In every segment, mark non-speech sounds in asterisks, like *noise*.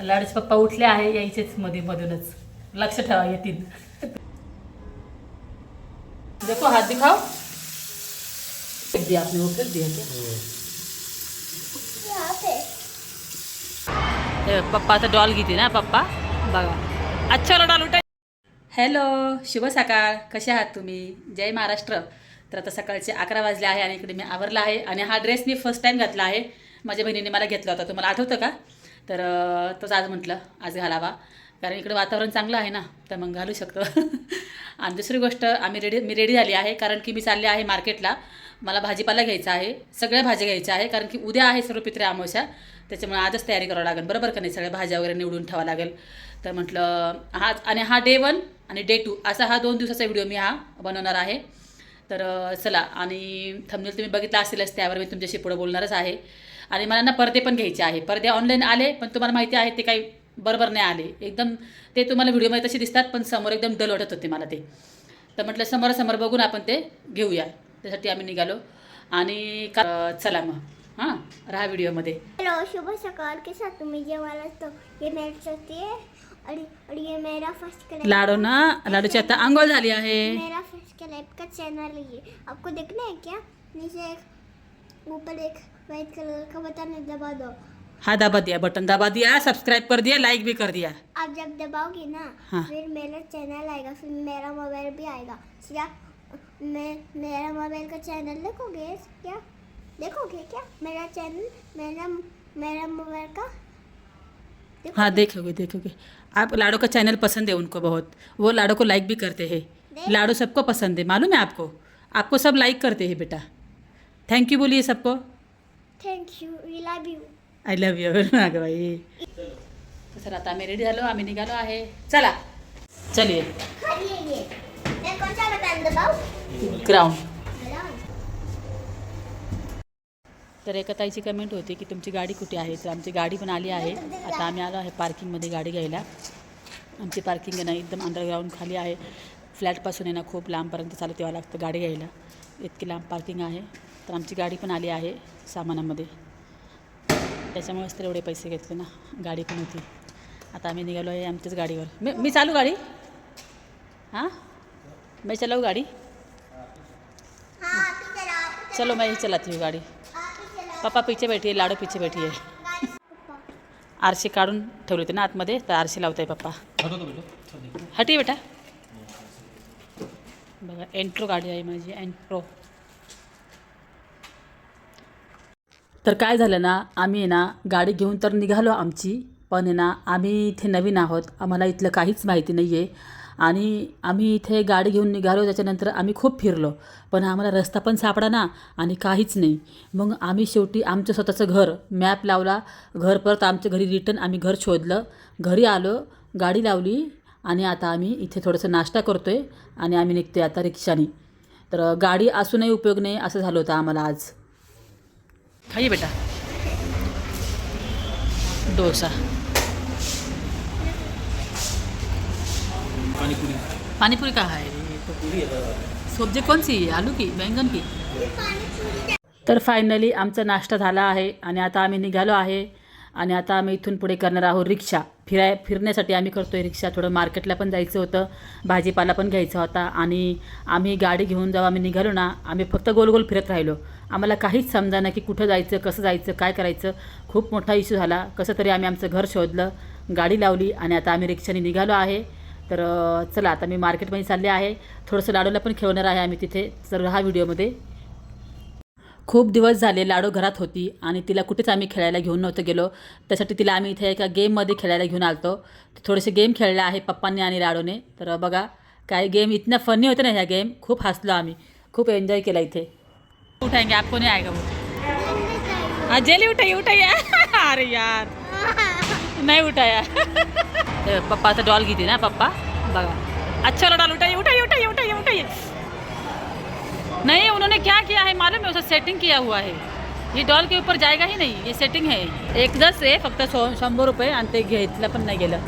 लाडूचे पप्पा उठले आहे यायचेच मध्ये मधूनच. लक्ष ठेवा येतील. देखो हात दिखाओ. दिया आपने वो दिया क्या पप्पाचा डॉल घेते ना पप्पा? बघा. अच्छा डॉल उठा हॅलो शुभ सकाळ. कसे आहात तुम्ही? जय महाराष्ट्र. तर आता सकाळचे अकरा वाजले आहे आणि इकडे मी आवरला आहे आणि हा ड्रेस मी फर्स्ट टाईम घातला आहे. माझ्या बहिणीने मला घेतला होता. तुम्हाला आठवतं का? तर तोच आज म्हटलं आज घालावा. कारण इकडं वातावरण चांगलं आहे ना तर मग घालू शकतो. *laughs* आणि दुसरी गोष्ट आम्ही रेडी मी रेडी झाली आहे कारण की मी चालले आहे मार्केटला मला भाजीपाला घ्यायचा आहे सगळ्या भाज्या घ्यायच्या आहे कारण की उद्या आहे सर्व पित्रे अमावस्या त्याच्यामुळे आजच तयारी करावं लागेल. बरोबर का नाही? सगळ्या भाज्या वगैरे निवडून ठेवावं लागेल. तर म्हटलं हा आणि हा डे वन आणि डे टू असा हा दोन दिवसाचा व्हिडिओ मी हा बनवणार आहे. तर चला आणि थंबनेल तुम्ही बघितला असेलच त्यावर मी तुमच्याशी पुढं बोलणारच आहे. आणि मला ना पडदे पण घ्यायचे आहे. पडदे ऑनलाईन आले पण तुम्हाला माहिती आहे ते काही बरोबर नाही आले. एकदम ते तुम्हाला व्हिडिओमध्ये तसे दिसतात पण समोर एकदम डल वाटत होते मला ते. तर म्हटलं समोरासमोर बघून आपण ते घेऊया. त्यासाठी आम्ही निघालो. आणि का चला मग. हां राहा व्हिडिओमध्ये. हेलो शुभ सकाल के साथ तुम्हें? है मेरा फर्स्ट क्लाइप लाडू ना? लाडूची आता आंघोळ झाली आहे. मेरा फर्स्ट क्लाइप का चैनल है ये आपको देखना है क्या? नीचे एक ऊपर एक वाइट कलर का बटन है दबा दो। हा दाबा दिया बटन दाबा दिया सब्सक्राइब कर दिया लाइक भी कर दिया। आप जब दबाओगे ना हाँ। फिर मेरा चैनल आएगा फिर मेरा मोबाइल भी आएगा। क्या? मैं मेरा मोबाइल का चैनल देखोगे? क्या? देखोगे क्या? मेरा चैनल मेरा मेरा मोबाइल का? देखोगे? हाँ देखोगे देखोगे। आप लाडो का चैनल पसंद है उनको बहुत। वो लाडो को लाइक भी करते हैं। लाडो सबको पसंद है मालूम है आपको? आपको सब लाइक करते हैं बेटा। थैंक यू बोलिए सबको। Thank you we love you I love you अगं बाई तर आता आम्ही रेडी झालो आम्ही निघालो आहे. चला. चलिए। खाली ये मैं कौन सा बटन दबाऊं ग्राउंड तर एका ताईची कमेंट होती की तुमची गाडी कुठे आहे? तर आमची गाडी पण आली आहे. आता आम्ही आलो आहे पार्किंगमध्ये गाडी घ्यायला. आमची पार्किंग आहे ना एकदम अंडरग्राऊंड खाली आहे. फ्लॅटपासून आहे ना खूप लांबपर्यंत चालत यावं लागतं गाडी घ्यायला. इतकी लांब पार्किंग आहे. तर आमची गाडी पण आली आहे सामानामध्ये. त्याच्यामुळेच तर एवढे पैसे घेतले ना गाडी पण होती. आता आम्ही निघालो आहे आमच्याच गाडीवर. मी मी चालू गाडी? हां? मैं चलाऊ गाडी? हाँ ही चलो मैं ही चलाती हूँ गाड़ी. आप ही चलाओ पापा पीछे बैठी आहे लाडू पीछे बैठी आहे. पापा आरशी काढून ठेवली होती ना आतमध्ये तर आरशी लावताय पप्पा. हटी बेटा. बघा एंट्रो गाडी आहे माझी एंट्रो तर काय झालं ना आम्ही आहे ना गाडी घेऊन तर निघालो आमची पण आहे ना आम्ही इथे नवीन आहोत. आम्हाला इथलं काहीच माहिती नाही आहे आणि आम्ही इथे गाडी घेऊन निघालो त्याच्यानंतर आम्ही खूप फिरलो. पण आम्हाला रस्ता पण सापडा ना आणि काहीच नाही. मग आम्ही शेवटी आमचं स्वतःचं घर मॅप लावला. घर परत आमच्या घरी रिटर्न आम्ही घर शोधलं. घरी आलो गाडी लावली आणि आता आम्ही इथे थोडंसं नाश्ता करतो आहे आणि आम्ही निघतो आहे आता रिक्षाने. तर गाडी असूनही उपयोग नाही असं झालं होतं आम्हाला आज. खाइए बेटा। डोसा। पानीपुरी पानीपुरी कहाँ है ये तो सब्जी कौन सी है आलू की? बैंगन की? तर फायनली आमचा नाश्ता झाला आहे आणि आता आम्ही निघालो आहे आणि आता आम्ही इथून पुढे करणार आहोत रिक्षा. फिराय फिरण्यासाठी आम्ही करतो आहे रिक्षा. थोडं मार्केटला पण जायचं होतं. भाजीपाला पण घ्यायचा होता आणि आम्ही गाडी घेऊन जेव्हा आम्ही निघालो ना आम्ही फक्त गोल गोल फिरत राहिलो. आम्हाला काहीच समजा ना की कुठं जायचं कसं जायचं काय करायचं. खूप मोठा इश्यू झाला. कसं तरी आम्ही आमचं घर शोधलं गाडी लावली आणि आता आम्ही रिक्षाने निघालो आहे. तर चला आता मी मार्केटमध्ये चालले आहे. थोडंसं लाडूला पण खेळणार आहे आम्ही तिथे. तर हा व्हिडिओमध्ये. खूप दिवस झाले लाडू घरात होती आणि तिला कुठेच आम्ही खेळायला घेऊन नव्हतं गेलो. त्यासाठी तिला आम्ही इथे एका गेममध्ये खेळायला घेऊन आलतो. थोडेसे गेम खेळले आहे पप्पांनी आणि लाडूने. तर बघा काय गेम इतना फनी होते ना ह्या गेम. खूप हसलो आम्ही. खूप एन्जॉय केला इथे. उठाएँगे आपको नहीं आएगा वो। हाँ जेली उठाइए उठाइए *laughs* अरे यार। नहीं उठाया। *laughs* ते पप्पाचा डॉल घेते ना पप्पा बघा अच्छा वाला डॉल उठाइए उठाइए उठाइए उठाइए उठाइए। नहीं उन्होंने क्या किया है मालूम है? उसे सेटिंग किया हुआ है। ये डॉल के ऊपर जाएगा ही नहीं। ये सेटिंग है। एकदाच आहे फक्त शो शंभर रुपये आणि ते घेतलं पण नाही गेलं।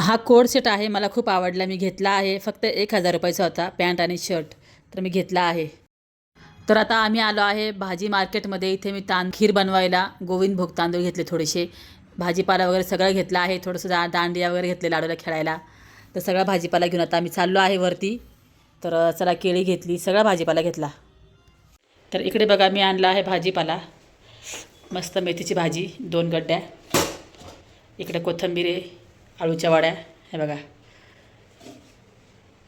हा कोड सेट आहे मला खूप आवडला मी घेतला आहे. फक्त एक हजार रुपयाचा होता पॅन्ट आणि शर्ट. तर मी घेतला आहे. तर आता आम्ही आलो आहे भाजी मार्केटमध्ये. इथे मी तां खीर बनवायला गोविंद भोग तांदूळ घेतले थोडेसे. भाजीपाला वगैरे सगळं घेतलं आहे थोडंसं दा दांडिया वगैरे घेतले लाडूला खेळायला. तर सगळा भाजीपाला घेऊन आता आम्ही चाललो आहे वरती. तर चला केळी घेतली सगळा भाजीपाला घेतला. तर इकडे बघा मी आणला आहे भाजीपाला. मस्त मेथीची भाजी दोन गड्ड्या. इकडे कोथिंबीर आहे. आळूच्या वाड्या हे बघा.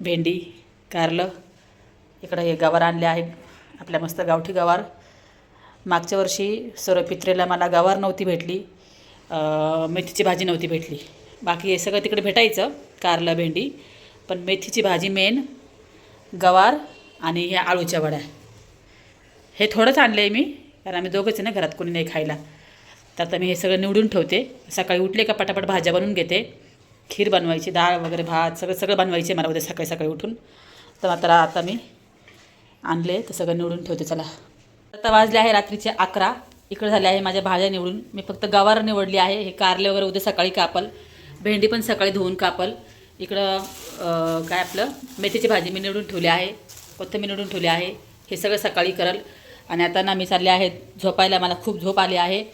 भेंडी कारलं इकडं हे गवार आणले आहेत आपल्या मस्त गावठी गवार. मागच्या वर्षी सर्वपित्रेला मला गवार नव्हती भेटली मेथीची भाजी नव्हती भेटली. बाकी हे सगळं तिकडे भेटायचं कारलं भेंडी. पण मेथीची भाजी मेन गवार आणि ह्या आळूच्या वड्या. हे थोडंच आणलं आहे मी कारण आम्ही दोघंच आहे ना घरात कोणी नाही खायला. तर आता मी हे सगळं निवडून ठेवते. सकाळी उठले का पटापट भाज्या बनवून घेते. खीर बनवायची डाळ वगैरे भात सगळं सगळं बनवायचे मला उद्या सकाळी सकाळी उठून. तर आता आता मी आणले तर सगळं निवडून ठेवते चला. आता वाजले आहे रात्रीचे अकरा. इकडे झाले आहे माझ्या भाज्या निवडून. मी फक्त गवार निवडली आहे. हे कारले वगैरे उद्या सकाळी कापल. भेंडी पण सकाळी धुवून कापल. इकडं काय आपलं मेथीची भाजी मी निवडून ठेवली आहे. कोथिंबीर निवडून ठेवली आहे. हे सगळं सकाळी करल. आणि आता ना मी चालले आहे झोपायला. मला खूप झोप आली आहे.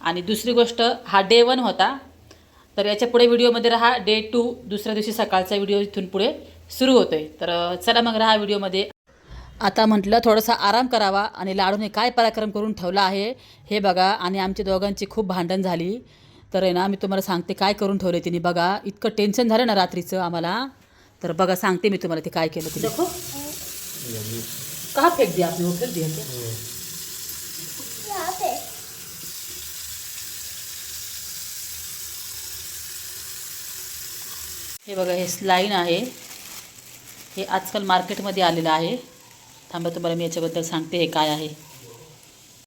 आणि दुसरी गोष्ट हा डे वन होता. तर याच्यापुढे व्हिडिओमध्ये राहा. डे टू दुसऱ्या दिवशी सकाळचा व्हिडिओ इथून पुढे सुरू होतोय. तर अं, चला मग राहा व्हिडिओमध्ये आता म्हटलं थोडासा आराम करावा आणि लाडूने काय पराक्रम करून ठेवला आहे हे बघा. आणि आमच्या दोघांची खूप भांडण झाली. तर आहे ना मी तुम्हाला सांगते काय करून ठेवले तिने. बघा इतकं टेन्शन झालं ना रात्रीचं आम्हाला. तर बघा सांगते मी तुम्हाला ते काय केलं तिने. कहा फेक दिया आपने वो फेक दिया? हे बघा हे स्लाईन आहे. हे आजकाल मार्केटमध्ये आलेलं आहे. थांबा तुम्हाला मी याच्याबद्दल सांगते हे काय आहे.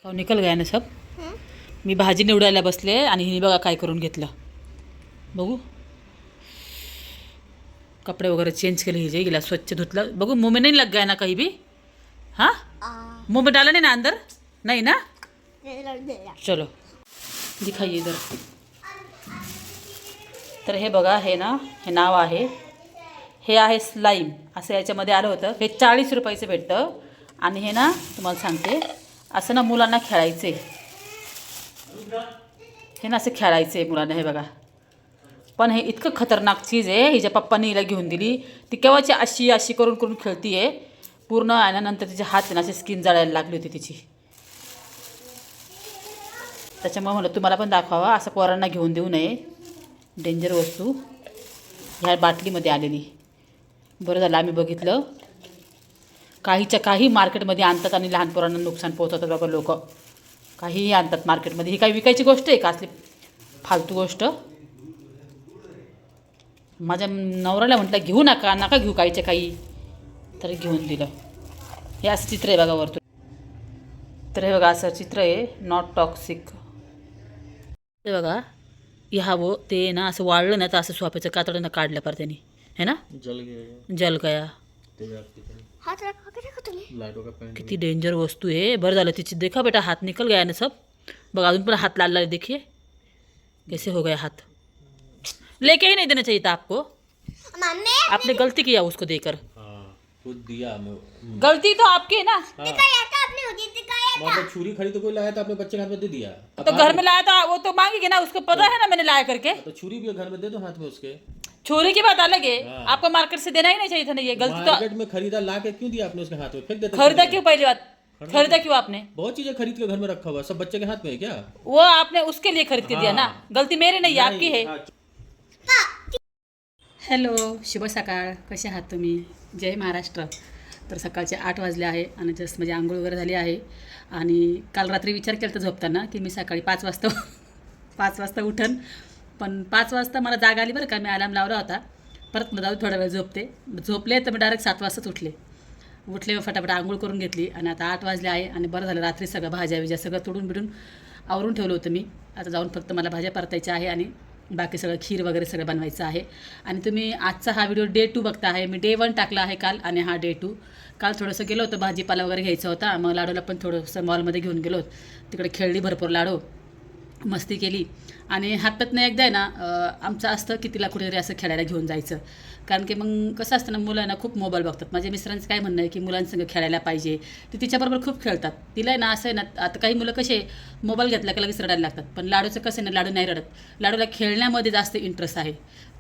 हो निकल गया ना सब? मी भाजी निवडायला बसले आणि हिने बघा काय करून घेतलं. बघू. कपडे वगैरे चेंज केले हिजे गेला स्वच्छ धुतलं. बघू मुंह में नहीं लग गया ना कहीं भी हाँ? मुंह में डाला नहीं ना अंदर? नहीं ना? चलो. दिखाइए इधर. तर हे बघा हे ना हे नाव आहे. हे आहे स्लाईम असं याच्यामध्ये आलं होतं. हे चाळीस रुपयाचं भेटतं. आणि हे ना तुम्हाला सांगते असं ना मुलांना खेळायचे. हे ना असं खेळायचे मुलांना हे बघा. पण हे इतकं खतरनाक चीज आहे. हिच्या पप्पांनी हिला घेऊन दिली ती केव्हाची अशी अशी करून करून खेळती आहे पूर्ण आणि नंतर तिचे हात आहे ना अशी स्किन जळायला लागली होती तिची. त्याच्यामुळे म्हणलं तुम्हाला पण दाखवावा. असं पोरांना घेऊन देऊ नये. डेंजर वस्तू ह्या बाटलीमध्ये आलेली. बरं झालं आम्ही बघितलं. काहीच्या काही मार्केटमध्ये आणतात आणि लहान पोरांना नुकसान पोहोचवतात बाबा लोक. काहीही आणतात मार्केटमध्ये. ही काही विकायची गोष्ट आहे का? असली फालतू गोष्ट? माझ्या नवऱ्याला म्हटलं घेऊ नका नका घेऊ काहीच्या काही. तरी घेऊन दिलं. हे असं चित्र आहे बघा वरतून. तर हे बघा असं चित्र आहे नॉट टॉक्सिक हे बघा ह्या वो ते ना असं वाळलं ना तर असं स्वापाचं कातडं ना काढलं पार त्यांनी. है ना? जल गया. जल गया. हाथ रखा के रखो तुम्हें. लाइटों का पेंट किती डेंजर वस्तू आहे. बरं झालं तिची देखा बेटा हाथ निकल गया ना सब. बघा अजून पण हाथ लाल लाल देखिए. कैसे हो गया हाथ लेके ही नहीं देना चाहिए था आपको. मम्मी आपने गलती किया उसको देकर. हाँ खुद दिया गलती तो आपकी है ना? दिखाया था आपने मुझे दिखाया वहाँ पर छुरी खड़ी तो कोई लाया था? अपने बच्चे के हाथ में दे दिया। तो घर में लाया था वो तो मांगेगी ना उसको पता है। ना मैंने लाया करके। तो छुरी भी घर में दे दो हाथ में उसके। छोरी की बात अलग है। हाँ। आपको मार्केट से देना ही नहीं चाहिए था ना ये गलती तो मार्केट में खरीदा ला के क्यों दिया आपने उसके हाथ में? फेंक देते खरीदा क्यों पहली बात? खरीदा क्यों? आपने? बहुत चीज़ें खरीद के घर में रखा हुआ सब बच्चे के हाथ में है क्या? वो आपने उसके लिए खरीद के दिया ना। गलती मेरी नहीं है आपकी है। हाँ, हॅलो शुभ सकाळ. कसे आहात तुम्ही? जय महाराष्ट्र. तर सकाळचे आठ वाजले आहे आणि जस्ट म्हणजे आंघोळ वगैरे झाली आहे. आणि काल रात्री विचार केला तर झोपताना की मी सकाळी पाच वाजता *laughs* पाच वाजता उठन. पण पाच वाजता मला जाग आली बरं का मी अलार्म लावला होता. परत मग जाऊ थोडा वेळ झोपते. झोपले तर मी डायरेक्ट सात वाजताच उठले. उठले व फटाफट आंघोळ करून घेतली आणि आता आठ वाजले आहे आणि बरं झालं रात्री सगळं भाज्या विज्या सगळं तोडून बिडून आवरून ठेवलं होतं मी. आता जाऊन फक्त मला भाज्या परतायच्या आहे आणि बाकी सगळं खीर वगैरे सगळं बनवायचं आहे. आणि तुम्ही आजचा हा व्हिडिओ डे टू बघता आहे. मी डे वन टाकला आहे काल आणि हा डे टू काल थोडंसं गेलो होतं भाजीपाला वगैरे घ्यायचा होता. मग लाडूला पण थोडंसं मॉलमध्ये घेऊन गेलो तिकडे खेळली भरपूर लाडू. मस्ती केली. आणि हातातनं एकदा आहे ना आमचं असतं की तिला कुठेतरी असं खेळायला घेऊन जायचं. कारण की मग कसं असतं ना मुलांना खूप मोबाईल बघतात. माझ्या मिस्टरांचं काय म्हणणं आहे की मुलांसंग खेळायला पाहिजे. ते तिच्याबरोबर खूप खेळतात. तिला आहे ना असं आहे ना आता काही मुलं कसे मोबाईल घेतला की लगेच रडायला लागतात. पण लाडूचं कसं आहे ना लाडू नाही रडत. लाडूला खेळण्यामध्ये जास्त इंटरेस्ट आहे.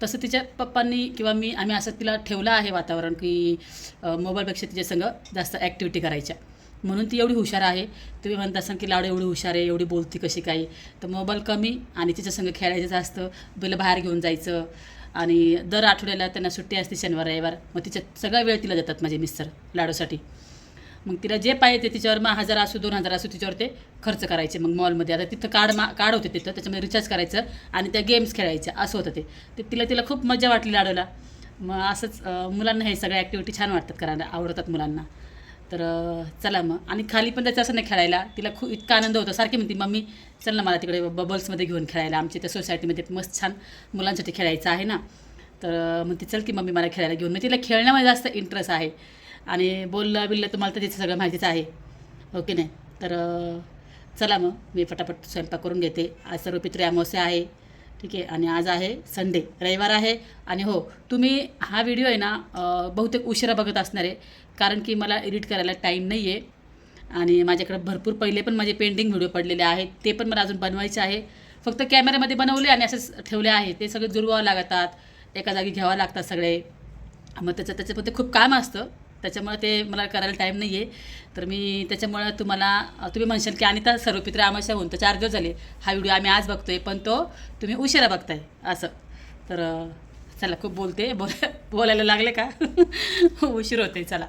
तसं तिच्या पप्पांनी किंवा मी आम्ही असं तिला ठेवलं आहे वातावरण की मोबाईलपेक्षा तिच्यासंग जास्त ॲक्टिव्हिटी करायच्या. म्हणून ती एवढी हुशार आहे. तुम्ही म्हणत असाल की लाडू एवढी हुशार आहे एवढी बोलती कशी काही तर मोबाईल कमी आणि तिच्यासंग खेळायचं जास्त बिलं बाहेर घेऊन जायचं. आणि दर आठवड्याला त्यांना सुट्टी असते शनिवार रविवार. मग तिच्या सगळा वेळ तिला देतात माझे मिस्टर लाडूसाठी. मग तिला जे पाहिजे ते तिच्यावर मग हजार असू दोन हजार असू तिच्यावर ते खर्च करायचे मग मॉलमध्ये आता तिथं कार्ड मा कार्ड होते तिथं त्याच्यामध्ये रिचार्ज करायचं आणि त्या गेम्स खेळायच्या. असं होतं ते. ते तिला तिला खूप मजा वाटली लाडूला. मग असंच मुलांना हे सगळ्या ॲक्टिव्हिटी छान वाटतात करायला आवडतात मुलांना. तर चला मग. आणि खाली पण त्याचं असं नाही खेळायला. तिला खूप इतका आनंद होतो. सारखी म्हणते मम्मी चल ना मला तिकडे बबल्समध्ये घेऊन खेळायला. आमच्या त्या सोसायटीमध्ये मस्त छान मुलांसाठी खेळायचं आहे ना. तर मग म्हणते चल की मम्मी मला खेळायला घेऊन. मग तिला खेळण्यामध्ये जास्त इंटरेस्ट आहे. आणि बोललं बिललं तुम्हाला तर तिचं सगळं माहितीच आहे. हो ओके नाही? तर चला मग. मी फटाफट स्वयंपाक करून घेते. आज सर्व पित्र अमावस्या आहे. ठीक आहे. आणि आज आहे संडे रविवार आहे. आणि हो तुम्ही हा व्हिडिओ आहे ना बहुतेक उशिरा बघत असणार आहे. कारण की मला एडिट करायला टाईम नाही आहे आणि माझ्याकडे भरपूर पहिले पण माझे पेंडिंग व्हिडिओ पडलेले आहेत. ते पण मला अजून बनवायचे आहे. फक्त कॅमेऱ्यामध्ये बनवले आणि असेच ठेवले आहे. ते सगळे जुळवावं लागतात. एका जागी घ्यावं लागतात सगळे. मग त्याचं त्याच्यामध्ये ते खूप काम असतं. त्याच्यामुळे ते मला करायला टाईम नाही आहे तर मी त्याच्यामुळं तुम्हाला तुम्ही म्हणशाल की अनिता सर्वपित्र आमाशा होऊन तर चार दिवस झाले. हा व्हिडिओ आम्ही आज बघतोय पण तो तुम्ही उशिरा बघताय असं. तर चला खूप बोलते. बोल बोलायला लागले का? *laughs* उशीर होते चला.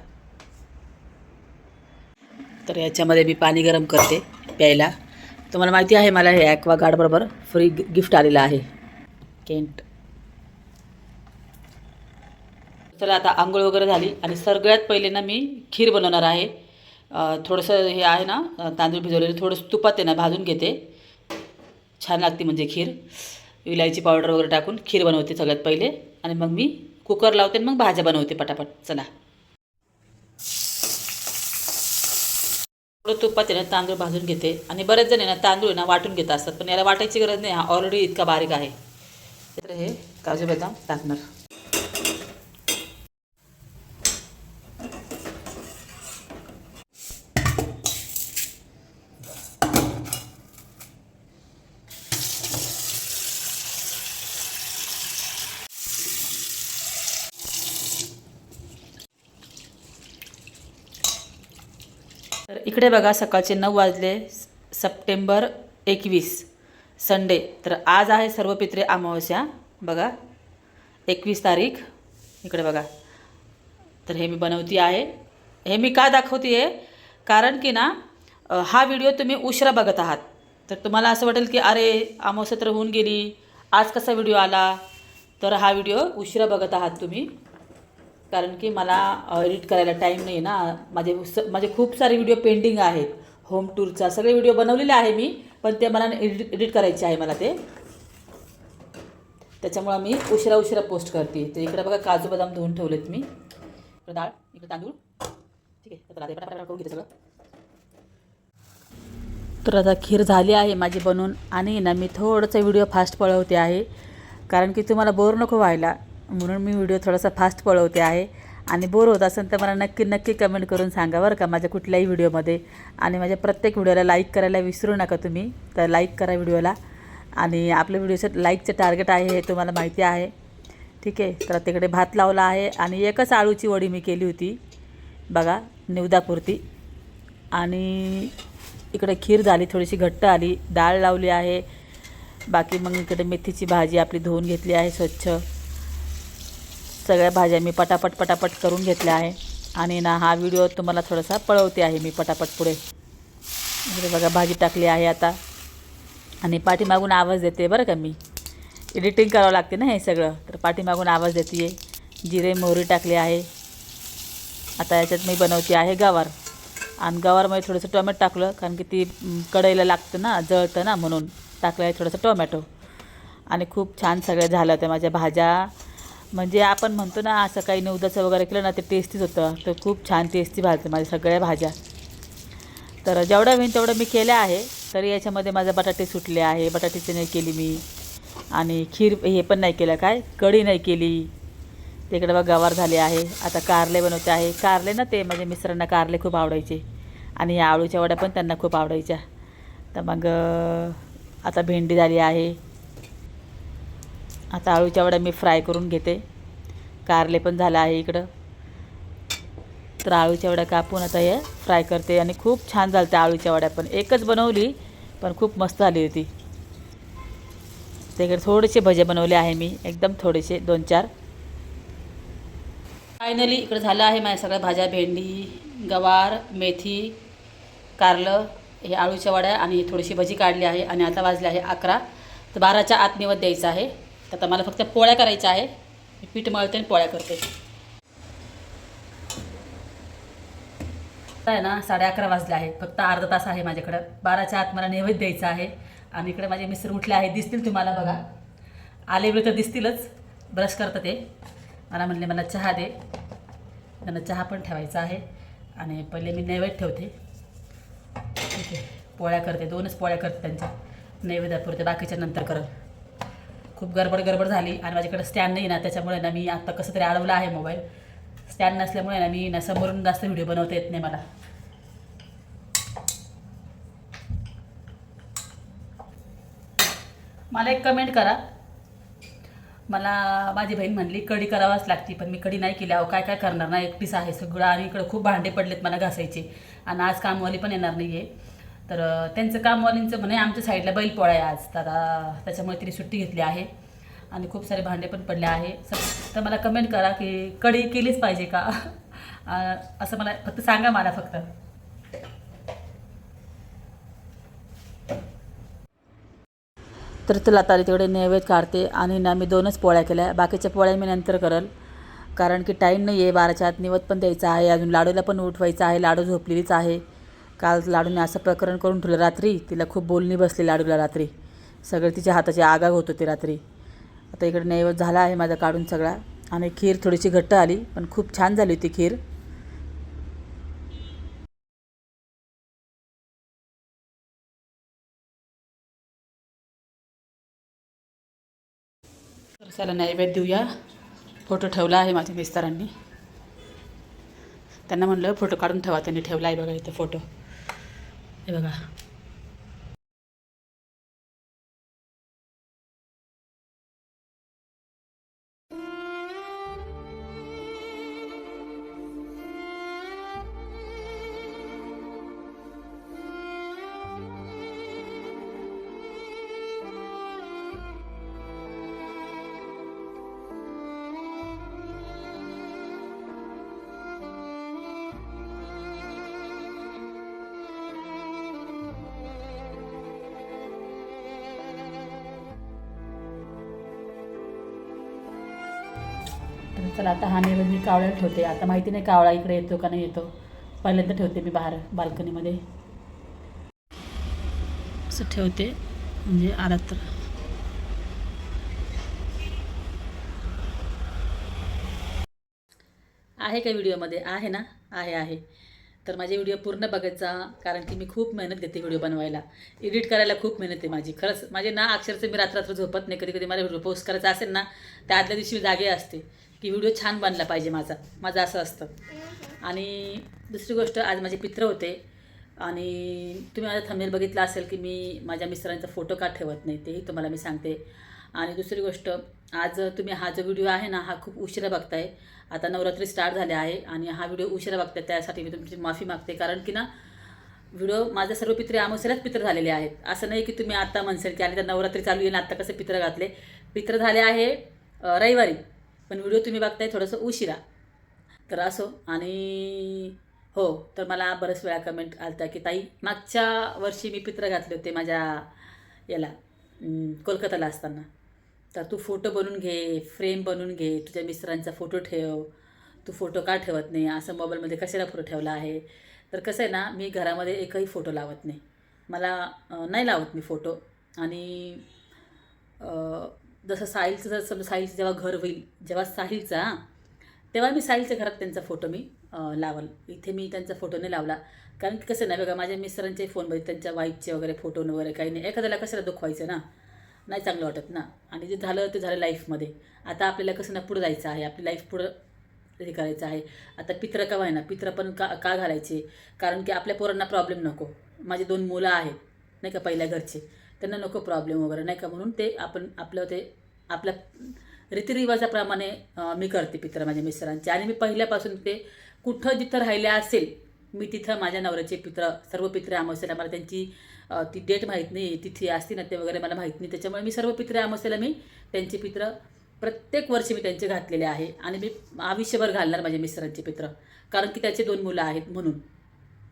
तर याच्यामध्ये मी पाणी गरम करते प्यायला. तुम्हाला माहिती आहे मला हे ॲक्वा गार्डबरोबर फ्री गिफ्ट आलेलं आहे. केंट चला आता आंघोळ वगैरे झाली. आणि सगळ्यात पहिले ना मी खीर बनवणार आहे. थोडंसं हे आहे ना तांदूळ भिजवलेलं थोडंसं तुपात आहे ना भाजून घेते. छान लागते म्हणजे खीर. इलायची पावडर वगैरे टाकून खीर बनवते सगळ्यात पहिले. आणि मग मी कुकर लावते आणि मग भाज्या बनवते पटापट. चला. थोडं तुपात आहे ना तांदूळ भाजून घेते. आणि बरेच जण आहे ना तांदूळ ना वाटून घेत असतात. पण याला वाटायची गरज नाही. हा ऑलरेडी इतका बारीक आहे. तर हे काजू बदाम टाकणार. इकडे बघा सकाळचे नऊ वाजले स- सप्टेंबर एकवीस संडे. तर आज आहे सर्व पित्रे अमावस्या बघा. एकवीस तारीख इकडे बघा. तर हे मी बनवती आहे. हे मी का दाखवते आहे कारण की ना हा व्हिडिओ तुम्ही उशिरा बघत आहात. तर तुम्हाला असं वाटेल की अरे अमावस्या तर होऊन गेली आज कसा व्हिडिओ आला? तर हा व्हिडिओ उशिरा बघत आहात तुम्ही. कारण की मला एडिट करायला टाईम नाही ना. माझे स माझे खूप सारे व्हिडिओ पेंडिंग आहेत. होम टूरचा सगळे व्हिडिओ बनवलेले आहे मी पण ते मला एडिट एडिट करायचे आहे मला ते. त्याच्यामुळं मी उशिरा उशिरा पोस्ट करते. तर इकडे बघा काजू बदाम धुवून ठेवलेत मी. इकडे डाळ इकडे तांदूळ. ठीक आहे करून घेते सगळं. तर आता खीर झाली आहे माझी बनवून आणि ना मी थोडंसं व्हिडिओ फास्ट पळवते आहे. कारण की तुम्हाला बोर नको व्हायला. म्हणून मी व्हिडिओ थोडासा फास्ट पळवते आहे. आणि बोर होत असेल तर मला नक्की नक्की कमेंट करून सांगा बरं का माझ्या कुठल्याही व्हिडिओमध्ये. आणि माझ्या प्रत्येक व्हिडिओला लाईक करायला विसरू नका तुम्ही. तर लाईक करा व्हिडिओला. आणि आपल्या व्हिडिओचं लाईकचं टार्गेट आहे हे तुम्हाला माहिती आहे. ठीक आहे? तर तिकडे भात लावला आहे आणि एकच आळूची वडी मी केली होती. बघा निवदापुरती. आणि इकडे खीर झाली थोडीशी घट्ट आली डाळ लावली आहे. बाकी मग इकडे मेथीची भाजी आपली धुवून घेतली आहे स्वच्छ. सगळ्या भाज्या मी पटापट पटापट करून घेतल्या आहे. आणि ना हा व्हिडिओ तुम्हाला थोडासा पळवते आहे मी पटापट पुढे. इकडे बघा भाजी टाकली आहे आता. आणि पाठीमागून आवाज देते बरं का मी. एडिटिंग करावं लागते ना हे सगळं. तर पाठीमागून आवाज देते आहे जिरे मोहरी टाकली आहे. आता याच्यात मी बनवते आहे गवार. आणि गवारमध्ये थोडंसं टोमॅटो टाकलं कारण की ती कढईला लागतं ना जळतं ना म्हणून. टाकलं आहे थोडंसं टोमॅटो. आणि खूप छान सगळं झालं होतं. माझ्या भाज्या म्हणजे आपण म्हणतो ना असं काही नवदाचं वगैरे केलं ना ते टेस्टीच होतं. तर खूप छान टेस्टी भाजते माझ्या सगळ्या भाज्या. तर जेवढं होईन तेवढं मी केल्या आहे. तर याच्यामध्ये माझे बटाटे सुटले आहे. बटाटेचे नाही केली मी. आणि खीर हे पण नाही केलं. काय? कढी नाही केली. तिकडे बघ गवार झाले आहे. आता कारले बनवते आहे. कारले ना ते म्हणजे मिस्टरांना कारले खूप आवडायचे. आणि या आळूच्या वड्या पण त्यांना खूप आवडायच्या. तर मग आता भेंडी झाली आहे. आता आळूच्या वड्या मी फ्राय करून घेते. कारले पण झालं आहे इकडं. तर आळूच्या वड्या कापून आता हे फ्राय करते आणि खूप छान झालं त्या आळूच्या वड्या पण. एकच बनवली पण खूप मस्त झाली होती. तिकडे थोडेसे भजे बनवले आहे मी एकदम थोडेसे दोन चार. फायनली इकडं झालं आहे माझ्या सगळ्या भाज्या भेंडी गवार मेथी कारलं हे आळूच्या वड्या आणि थोडीशी भजी काढली आहे आणि आता वाजले आहे अकरा. तर बाराच्या आत द्यायचं आहे. तर आता मला फक्त पोळ्या करायच्या आहे. मी पीठ मळते आणि पोळ्या करते. आता आहे ना साडे अकरा वाजले आहे फक्त अर्धा तास आहे माझ्याकडं. बाराच्या आत मला नैवेद्य द्यायचा आहे. आणि इकडे माझे मिस्टर उठले आहे दिसतील तुम्हाला बघा. आले वेळ तर दिसतीलच. ब्रश करतं ते. मला म्हणले मला चहा दे. त्यांना चहा पण ठेवायचा आहे. आणि पहिले मी नैवेद्य ठेवते. ठीक आहे. पोळ्या करते. दोनच पोळ्या करते त्यांच्या. नैवेद्यापुरते. बाकीच्या नंतर करत. खूप गडबड गडबड झाली आणि माझ्याकडे स्टँड नाही ना त्याच्यामुळे ना मी आत्ता कसं तरी अडवलं आहे मोबाईल स्टँड नसल्यामुळे ना मी ना समोरून जास्त व्हिडिओ बनवता येत नाही मला. मला एक कमेंट करा. मला माझी बहीण म्हणली कढी करावाच लागते पण मी कढी नाही केली. अहो काय काय करणार ना? एकटीच आहे सगळं आणि इकडं खूप भांडे पडलेत मला घासायचे. आणि आज कामवाली पण येणार नाही आहे तर त्यांचं कामवालींचं म्हणे आमच्या साईडला बैलपोळा आहे आज. दादा त्याच्यामुळे तिने सुट्टी घेतली आहे. आणि खूप सारे भांडे पण पडले आहे. तर मला कमेंट करा की कढी केलीच पाहिजे का? असं मला फक्त सांगा मला फक्त. तर चला तारी तेवढे नैवेद्य काढते आणि ना मी दोनच पोळ्या केल्या. बाकीच्या पोळ्या मी नंतर करल. कारण की टाईम नाही आहे बाराच्या आत निवत पण द्यायचा आहे. अजून लाडूला पण उठवायचं आहे. लाडू झोपलेलीच आहे. काल लाडूने असं प्रकरण करून ठेवलं रात्री. तिला खूप बोलणी बसली लाडूला रात्री. सगळे तिच्या हाताची आगाग होत होती रात्री. आता इकडे नैवत झाला आहे माझा काढून सगळा. आणि खीर थोडीशी घट्ट आली पण खूप छान झाली होती खीर. तर चला नैवेद्य देऊया. फोटो ठेवला आहे माझ्या मिस्टरांनी. त्यांना म्हणलं फोटो काढून ठेवा त्यांनी ठेवला आहे बघा इथं फोटो. हे बघा. तर चला आता हा नैवेद्य मी कावळ्याला ठेवते. आता माहिती नाही कावळा इकडे येतो का नाही येतो. पहिल्यांदा ठेवते मी बाहेर बाल्कनीमध्ये. असं ठेवते म्हणजे आला तर. आहे का व्हिडिओमध्ये? आहे ना? आहे आहे. तर माझे व्हिडिओ पूर्ण बघायचा कारण की मी खूप मेहनत घेते व्हिडिओ बनवायला. एडिट करायला खूप मेहनत आहे माझी. खरंच माझे ना अक्षरचं मी रात्र रात्र झोपत नाही. कधी कधी मला व्हिडिओ पोस्ट करायचा असेल ना त्या आदल्या दिवशी मी जागे असते. की व्हिडिओ छान बनला पाहिजे माझा. माझं असं असतं. आणि दुसरी गोष्ट आज माझे पित्र होते. आणि तुम्ही माझा थंबनेल बघितला असेल की मी माझ्या मिस्टरांचा फोटो का ठेवत नाही तेही तुम्हाला मी सांगते. आणि दुसरी गोष्ट आज तुम्ही हा जो व्हिडिओ आहे ना हा खूप उशिरा बघताय. आता नवरात्री स्टार्ट झाले आहे आणि हा व्हिडिओ उशिरा बघताय त्यासाठी मी तुमची माफी मागते. कारण की ना व्हिडिओ माझे सर्व पित्रे अमावस्यालाच पित्र झालेले आहेत. असं नाही की तुम्ही आत्ता म्हणसाल की आणि तर नवरात्री चालू येईल आत्ता कसं पित्र घातले. पित्र झाले आहे रविवारी. पण व्हिडिओ तुम्ही बघताय थोडंसं उशिरा. तर असो आणि हो तर मला बऱ्याच वेळा कमेंट आलता की ताई मागच्या वर्षी मी पित्र घातले होते माझ्या याला अं, कोलकाताला असताना. तर तू फोटो बनवून घे फ्रेम बनवून घे तुझ्या मिस्टरांचा फोटो ठेव. तू फोटो का ठेवत नाही? असं मोबाईलमध्ये कशाला फोटो ठेवला आहे? तर कसं आहे ना मी घरामध्ये एकही फोटो लावत नाही. मला नाही लावत मी फोटो आणि जसं साहिलचं जर समजा साहिलचं जेव्हा घर होईल जेव्हा साहिलचा तेव्हा मी साहिलच्या घरात त्यांचा फोटो मी लावल. इथे मी त्यांचा फोटो नाही लावला. कारण की कसं नाही बघा माझ्या मिस्टरांचे फोनमध्ये त्यांच्या वाईफचे वगैरे फोटो वगैरे काही नाही. एखाद्याला कशाला दुखवायचं ना? नाही चांगलं वाटत ना? आणि जे झालं ते झालं लाईफमध्ये आता आपल्याला कसं ना पुढं जायचं आहे. आपली लाईफ पुढं हे करायचं आहे. आता पित्र का ना? पित्र पण का का घालायचे? कारण की आपल्या पोरांना प्रॉब्लेम नको. माझे दोन मुलं आहेत नाही का पहिल्या घरचे. त्यांना नको प्रॉब्लेम वगैरे नाही का? म्हणून ते आपण आपलं ते आपल्या रीतिरिवाजाप्रमाणे मी करते पित्र माझ्या मिस्टरांचे. आणि मी पहिल्यापासून ते कुठं जिथं राहिले असेल मी तिथं माझ्या नवऱ्याचे पित्र सर्व पित्रे अमावस्याला मला त्यांची ती डेट माहीत नाही तिथे असती ना ते वगैरे मला माहीत नाही. त्याच्यामुळे मी सर्व पित्रे अमावस्याला मी त्यांचे पित्र प्रत्येक वर्षी मी त्यांचे घातलेले आहे. आणि मी आयुष्यभर घालणार माझ्या मिस्टरांचे पित्र कारण की त्याचे दोन मुलं आहेत म्हणून.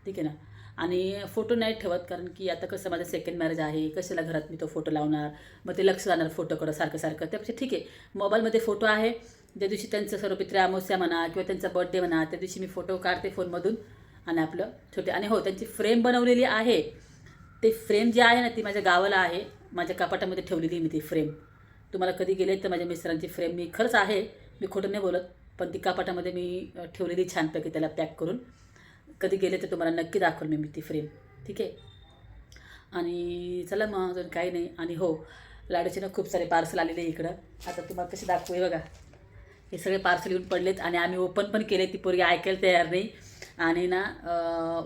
ठीक आहे ना? आणि फोटो नाही ठेवत कारण की आता कसं माझं सेकंड मॅरेज आहे कशाला घरात मी तो फोटो लावणार? मग ते लक्ष जाणार फोटोकडं सारखं सारखं. त्यापेक्षा ठीक आहे. मोबाईलमध्ये फोटो आहे. ज्या दिवशी त्यांचं सर्व पित्र अमावस्या म्हणा किंवा त्यांचा बर्थडे म्हणा त्या दिवशी मी फोटो काढते फोनमधून आणि आपलं छोटे आणि हो त्यांची फ्रेम बनवलेली आहे. ते फ्रेम जी आहे ना ती माझ्या गावाला आहे. माझ्या कपाटामध्ये ठेवलेली मी ती फ्रेम तुम्हाला कधी गेले तर माझ्या मिस्टरांची फ्रेम मी खरंच आहे. मी खोटं नाही बोलत पण ती कपाटामध्ये मी ठेवलेली छानपैकी त्याला पॅक करून. कधी गेले तर तुम्हाला नक्की दाखवेल मी मी ती फ्रेम ठीक आहे? आणि चला मग अजून काही नाही. आणि हो लाडूचे ना खूप सारे पार्सल आलेले आहे इकडं. आता तुम्हाला कसे दाखवू आहे बघा. हे सगळे पार्सल येऊन पडलेत आणि आम्ही ओपन पण केले ती पोरगी ऐकायला तयार नाही. आणि ना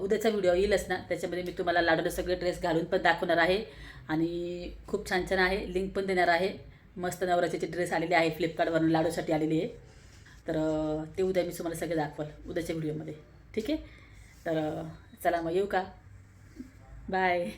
उद्याचा व्हिडिओ येईलच ना. त्याच्यामध्ये मी तुम्हाला लाडूला सगळे ड्रेस घालून पण दाखवणार आहे. आणि खूप छान छान आहे. लिंक पण देणार आहे. मस्त नवरात्रीचे ड्रेस आलेले आहे फ्लिपकार्टवरून लाडूसाठी आलेली आहे. तर ते उद्या मी तुम्हाला सगळे दाखवाल उद्याच्या व्हिडिओमध्ये ठीक आहे? तर चला मग येऊ का? बाय